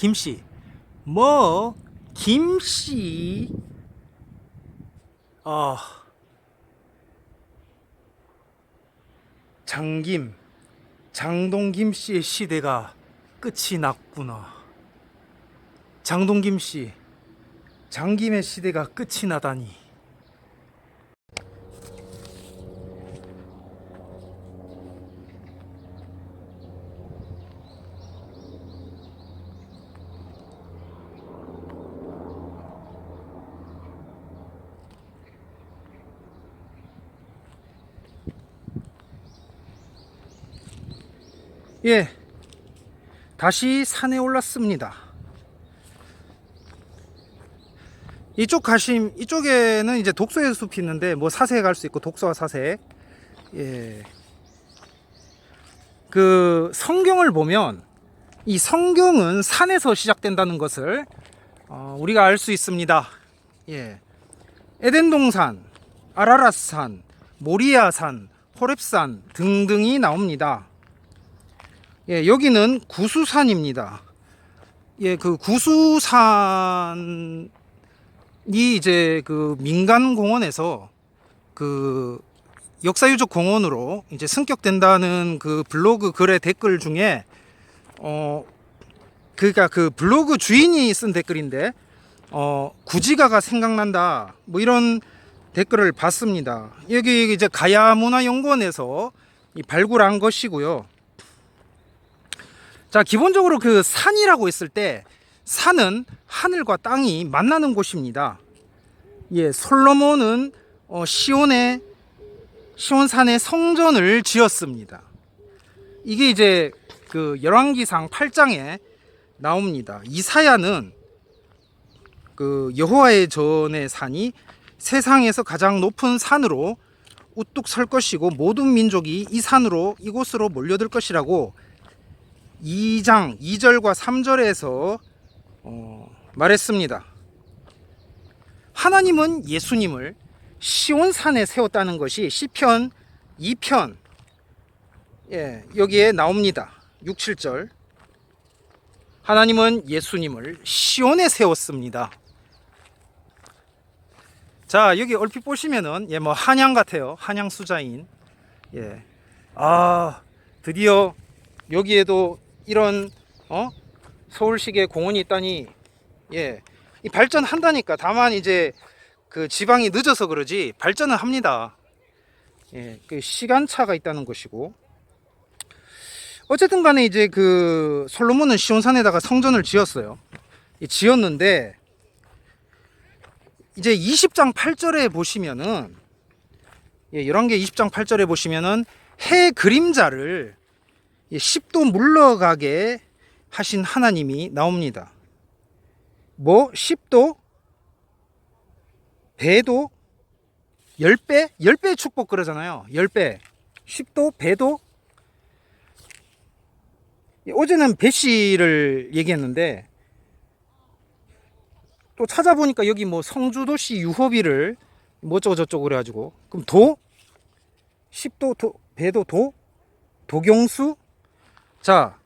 김씨. 뭐 김씨. 어. 장김. 장동김 씨의 시대가 끝이 났구나. 장동김 씨. 장김의 시대가 끝이 나다니. 예. 다시 산에 올랐습니다. 이쪽 가심 이쪽에는 이제 독서의 숲이 있는데 뭐 사색 갈 수 있고 독서와 사색. 예. 그 성경을 보면 이 성경은 산에서 시작된다는 것을 어, 우리가 알 수 있습니다. 예. 에덴 동산, 아라라산, 모리아산, 호렙산 등등이 나옵니다. 예, 여기는 구수산입니다. 예, 그 구수산이 이제 그 민간 공원에서 그 역사유적 공원으로 이제 승격된다는 그 블로그 글의 댓글 중에 어 그러니까 그 블로그 주인이 쓴 댓글인데 어 구지가가 생각난다 뭐 이런 댓글을 봤습니다. 여기 이제 가야문화연구원에서 이 발굴한 것이고요. 자, 기본적으로 그 산이라고 했을 때 산은 하늘과 땅이 만나는 곳입니다. 예, 솔로몬은 어, 시온에 시온산에 성전을 지었습니다. 이게 이제 그 열왕기상 8장에 나옵니다. 이사야는 그 여호와의 전의 산이 세상에서 가장 높은 산으로 우뚝 설 것이고 모든 민족이 이 산으로 이곳으로 몰려들 것이라고 2장 2절과 3절에서 어, 말했습니다. 하나님은 예수님을 시온산에 세웠다는 것이 시편 2편 예, 여기에 나옵니다. 6, 7절. 하나님은 예수님을 시온에 세웠습니다. 자, 여기 얼핏 보시면은 예, 뭐 한양 같아요. 한양 수자인. 예. 아, 드디어 여기에도 이런 어? 서울시계 공원이 있다니 예. 이 발전한다니까. 다만 이제 그 지방이 늦어서 그러지 발전은 합니다. 예. 그 시간차가 있다는 것이고. 어쨌든 간에 이제 그 솔로몬은 시온산에다가 성전을 지었어요. 이 지었는데 이제 20장 8절에 보시면은 예, 11개 20장 8절에 보시면은 해 그림자를 10도 물러가게 하신 하나님이 나옵니다. 뭐 10도? 배도? 10배? 10배 축복 그러잖아요. 10배. 10도? 배도? 어제는 배씨를 얘기했는데 또 찾아보니까 여기 뭐 성주도시 유허비를 뭐 어쩌고 저쩌고 그래가지고. 그럼 도? 10도 도, 배도 도? 도경수 자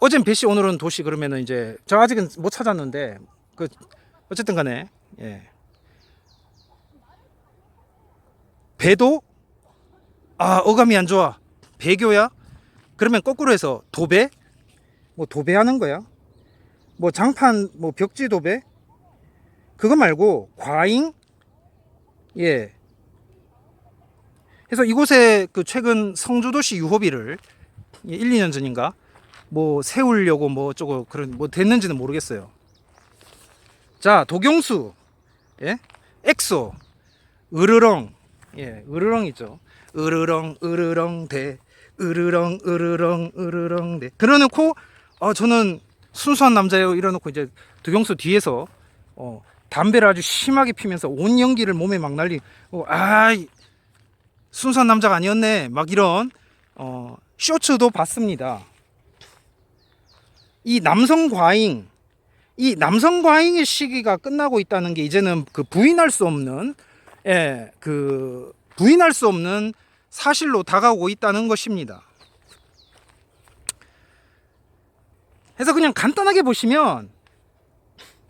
어젠 배씨 오늘은 도시 그러면은 이제 저 아직은 못 찾았는데 그 어쨌든 간에 예. 배도? 아 어감이 안 좋아. 배교야? 그러면 거꾸로 해서 도배? 뭐 도배하는 거야? 뭐 장판 뭐 벽지 도배? 그거 말고 과잉? 예. 그래서 이곳에 그 최근 성주도시 유호비를 1, 2년 전인가? 뭐 세우려고 뭐 어쩌고 그런 뭐 됐는지는 모르겠어요. 자 도경수. 예? 엑소. 으르렁. 예 으르렁 있죠. 으르렁 으르렁 대. 으르렁 으르렁 으르렁 대. 그러놓고 어 저는 순수한 남자예요. 이러놓고 이제 도경수 뒤에서 어 담배를 아주 심하게 피면서 온 연기를 몸에 막 날리 어, 아 순수한 남자가 아니었네. 막 이런 어 쇼츠도 봤습니다. 이 남성 과잉, 이 남성 과잉의 시기가 끝나고 있다는 게 이제는 그 부인할 수 없는, 예, 그 부인할 수 없는 사실로 다가오고 있다는 것입니다. 해서 그냥 간단하게 보시면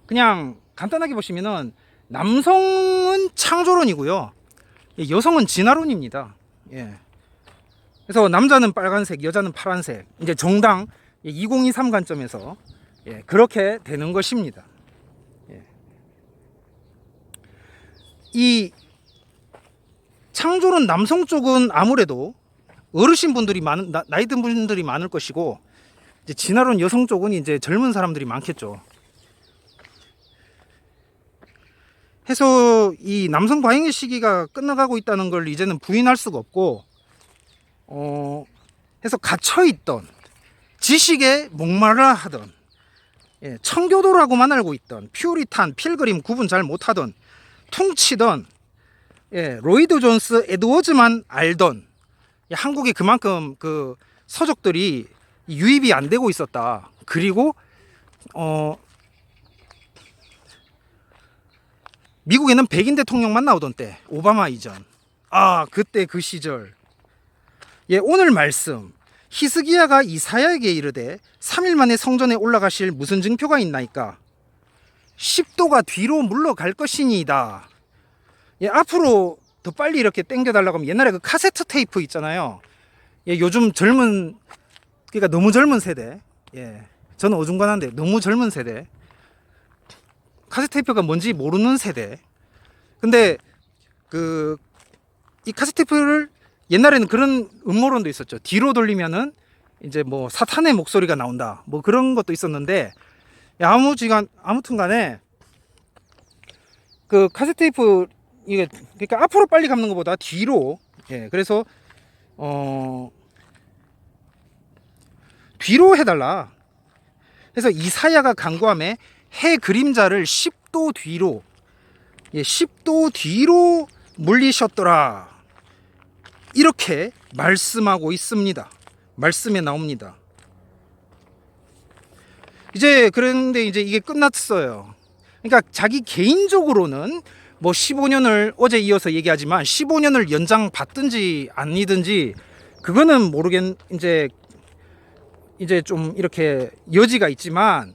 그냥 간단하게 보시면은 남성은 창조론이고요. 예, 여성은 진화론입니다. 예. 그래서 남자는 빨간색, 여자는 파란색. 이제 정당 2023 관점에서 예, 그렇게 되는 것입니다. 예. 이 창조론 남성 쪽은 아무래도 어르신 분들이 많은 나- 나이 든 분들이 많을 것이고 이제 진화론 여성 쪽은 이제 젊은 사람들이 많겠죠. 해서 이 남성 과잉의 시기가 끝나가고 있다는 걸 이제는 부인할 수가 없고 어 해서 갇혀 있던 지식에 목말라 하던 예, 청교도라고만 알고 있던 퓨리탄 필그림 구분 잘 못하던 퉁치던 예, 로이드 존스 에드워즈만 알던 예, 한국에 그만큼 그 서적들이 유입이 안 되고 있었다. 그리고 어 미국에는 백인 대통령만 나오던 때 오바마 이전 아 그때 그 시절 예 오늘 말씀. 히스기야가 이사야에게 이르되 3일 만에 성전에 올라가실 무슨 증표가 있나이까? 10도가 뒤로 물러갈 것이니이다. 예 앞으로 더 빨리 이렇게 땡겨 달라고 하면 옛날에 그 카세트 테이프 있잖아요. 예 요즘 젊은 그러니까 너무 젊은 세대. 예 저는 어중간한데 너무 젊은 세대. 카세트 테이프가 뭔지 모르는 세대. 근데 그 이 카세트 테이프를 옛날에는 그런 음모론도 있었죠. 뒤로 돌리면은 이제 뭐 사탄의 목소리가 나온다. 뭐 그런 것도 있었는데 아무지간 아무튼간에 그 카세트 테이프 이게 그러니까 앞으로 빨리 감는 것보다 뒤로 예 그래서 어 뒤로 해달라. 그래서 이사야가 간구함에 해 그림자를 10도 뒤로 예, 10도 뒤로 물리셨더라. 이렇게 말씀하고 있습니다. 말씀에 나옵니다. 이제 그런데 이제 이게 끝났어요. 그러니까 자기 개인적으로는 뭐 15년을 어제 이어서 얘기하지만 15년을 연장 받든지 아니든지 그거는 모르겠 이제 이제 좀 이렇게 여지가 있지만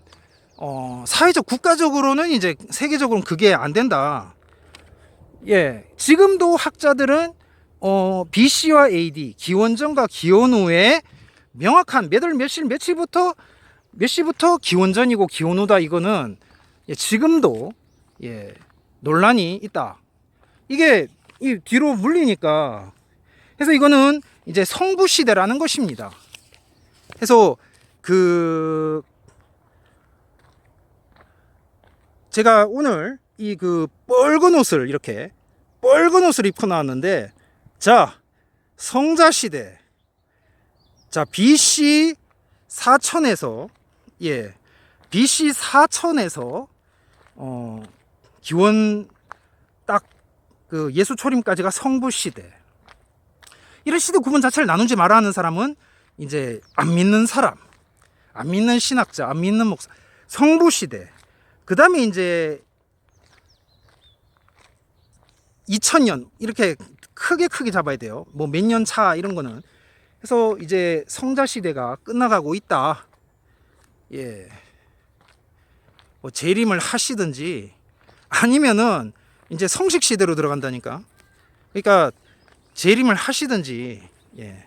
어, 사회적 국가적으로는 이제 세계적으로는 그게 안 된다. 예, 지금도 학자들은 어, BC와 AD 기원전과 기원 후에 명확한 몇월 몇일 며칠부터 몇 시부터 기원전이고 기원 후다 이거는 예, 지금도 예, 논란이 있다. 이게 이 뒤로 물리니까 그래서 이거는 이제 성부 시대라는 것입니다. 그래서 그 제가 오늘 이그 뻘건 옷을 이렇게 뻘건 옷을 입고 나왔는데 자 성자 시대. 자 BC 4천에서 예 BC 4천에서 어 기원 딱 그 예수 초림까지가 성부 시대. 이런 시대 구분 자체를 나누지 말아 하는 사람은 이제 안 믿는 사람 안 믿는 신학자 안 믿는 목사 성부 시대. 그 다음에 이제 2000년 이렇게 크게 크게 잡아야 돼요. 뭐 몇 년 차 이런 거는. 그래서 이제 성자 시대가 끝나가고 있다. 예. 뭐 재림을 하시든지 아니면은 이제 성식 시대로 들어간다니까. 그러니까 재림을 하시든지 예.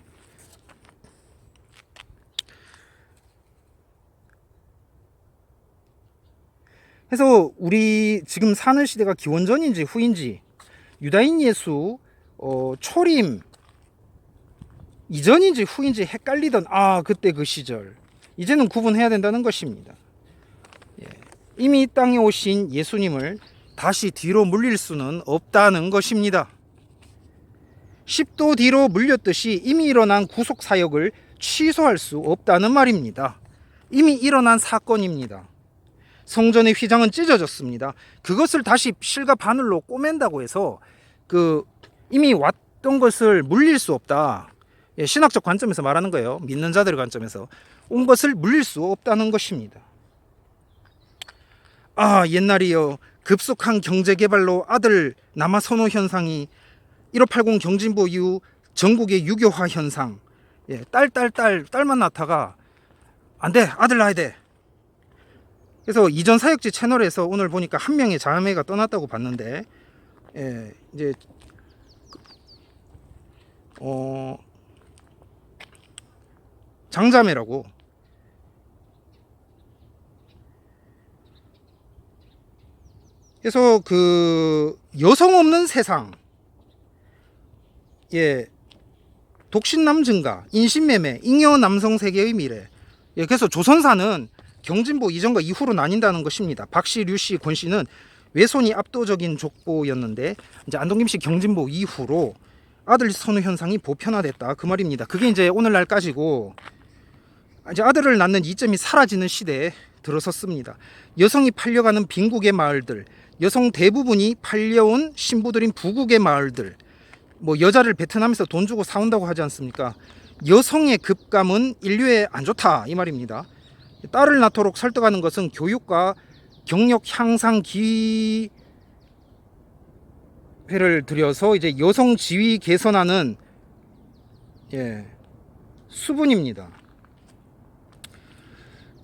그래서 우리 지금 사는 시대가 기원전인지 후인지 유다인 예수 어, 초림 이전인지 후인지 헷갈리던 아 그때 그 시절 이제는 구분해야 된다는 것입니다. 예. 이미 이 땅에 오신 예수님을 다시 뒤로 물릴 수는 없다는 것입니다. 10도 뒤로 물렸듯이 이미 일어난 구속 사역을 취소할 수 없다는 말입니다. 이미 일어난 사건입니다. 성전의 휘장은 찢어졌습니다. 그것을 다시 실과 바늘로 꼬맨다고 해서 그 이미 왔던 것을 물릴 수 없다. 예, 신학적 관점에서 말하는 거예요. 믿는 자들의 관점에서 온 것을 물릴 수 없다는 것입니다. 아 옛날이요 급속한 경제 개발로 아들 남아 선호 현상이 1580 경진보 이후 전국의 유교화 현상 예, 딸 딸 딸 딸만 낳다가 안 돼 아들 낳아야 돼 그래서 이전 사역지 채널에서 오늘 보니까 한 명의 자매가 떠났다고 봤는데 예, 이제 어 장자매라고. 그래서 그 여성 없는 세상. 예. 독신남 증가 인신매매 잉여 남성 세계의 미래. 예 그래서 조선사는 경진보 이전과 이후로 나뉜다는 것입니다. 박씨 류씨 권씨는 외손이 압도적인 족보였는데 이제 안동김 씨 경진보 이후로 아들 선호 현상이 보편화됐다 그 말입니다 그게 이제 오늘날까지고 이제 아들을 낳는 이점이 사라지는 시대에 들어섰습니다 여성이 팔려가는 빈국의 마을들 여성 대부분이 팔려온 신부들인 부국의 마을들 뭐 여자를 베트남에서 돈 주고 사온다고 하지 않습니까? 여성의 급감은 인류에 안 좋다 이 말입니다. 딸을 낳도록 설득하는 것은 교육과 경력 향상 기 회를 들여서 이제 여성 지위 개선하는 예, 수분입니다.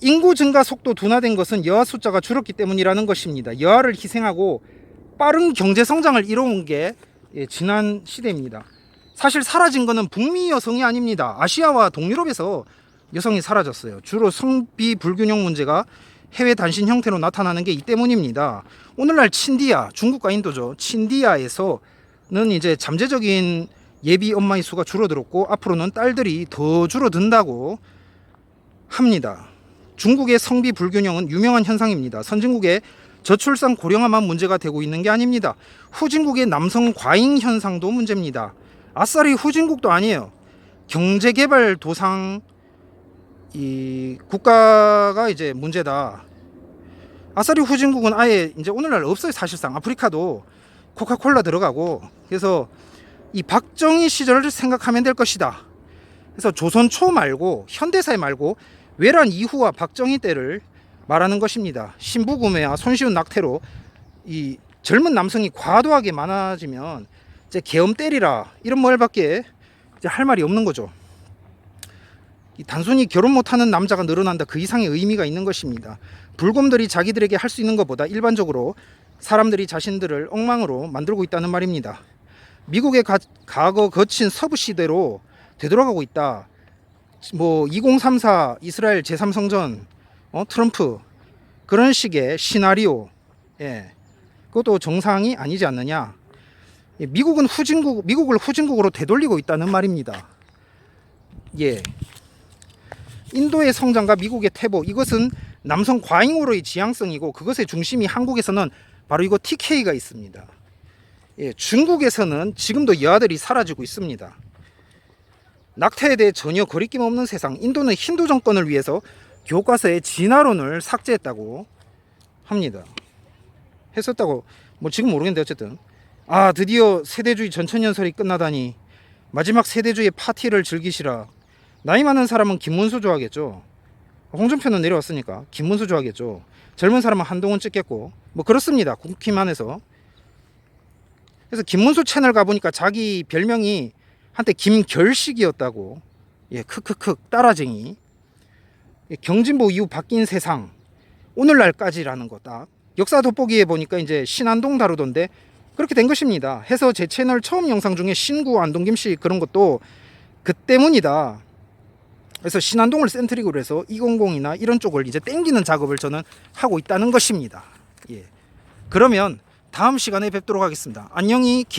인구 증가 속도 둔화된 것은 여아 숫자가 줄었기 때문이라는 것입니다. 여아를 희생하고 빠른 경제 성장을 이뤄온 게 예, 지난 시대입니다. 사실 사라진 것은 북미 여성이 아닙니다. 아시아와 동유럽에서 여성이 사라졌어요. 주로 성비 불균형 문제가 해외 단신 형태로 나타나는 게 이 때문입니다. 오늘날 친디아, 중국과 인도죠. 친디아에서는 이제 잠재적인 예비 엄마의 수가 줄어들었고 앞으로는 딸들이 더 줄어든다고 합니다. 중국의 성비 불균형은 유명한 현상입니다. 선진국의 저출산 고령화만 문제가 되고 있는 게 아닙니다. 후진국의 남성 과잉 현상도 문제입니다. 아싸리 후진국도 아니에요. 경제개발 도상 이 국가가 이제 문제다. 아싸리 후진국은 아예 이제 오늘날 없어요. 사실상 아프리카도 코카콜라 들어가고 그래서 이 박정희 시절을 생각하면 될 것이다. 그래서 조선 초 말고 현대사회 말고 외란 이후와 박정희 때를 말하는 것입니다. 신부 구매와 손쉬운 낙태로 이 젊은 남성이 과도하게 많아지면 이제 계엄 때리라 이런 말밖에 할 말이 없는 거죠. 이 단순히 결혼 못하는 남자가 늘어난다 그 이상의 의미가 있는 것입니다. 불곰들이 자기들에게 할 수 있는 것보다 일반적으로 사람들이 자신들을 엉망으로 만들고 있다는 말입니다. 미국의 가, 과거 거친 서부 시대로 되돌아가고 있다. 뭐 2034 이스라엘 제3성전 어, 트럼프 그런 식의 시나리오 예. 그것도 정상이 아니지 않느냐 예, 미국은 후진국 미국을 후진국으로 되돌리고 있다는 말입니다 예 인도의 성장과 미국의 퇴보 이것은 남성 과잉으로의 지향성이고 그것의 중심이 한국에서는 바로 이거 TK가 있습니다. 예, 중국에서는 지금도 여아들이 사라지고 있습니다. 낙태에 대해 전혀 거리낌 없는 세상 인도는 힌두 정권을 위해서 교과서에 진화론을 삭제했다고 합니다. 했었다고 뭐 지금 모르겠는데 어쨌든. 아 드디어 세대주의 전천연설이 끝나다니. 마지막 세대주의 파티를 즐기시라 나이 많은 사람은 김문수 좋아하겠죠. 홍준표는 내려왔으니까 김문수 좋아하겠죠. 젊은 사람은 한동훈 찍겠고. 뭐 그렇습니다. 국힘 안에서. 그래서 김문수 채널 가보니까 자기 별명이 한때 김결식이었다고. 예 크크크 따라쟁이. 예, 경진보 이후 바뀐 세상. 오늘날까지라는 거다. 역사 돋보기에 보니까 이제 신안동 다루던데 그렇게 된 것입니다. 해서 제 채널 처음 영상 중에 신구 안동 김 씨 그런 것도 그 때문이다. 그래서 신안동을 센트릭으로 해서 200이나 이런 쪽을 이제 땡기는 작업을 저는 하고 있다는 것입니다. 예. 그러면 다음 시간에 뵙도록 하겠습니다. 안녕히 계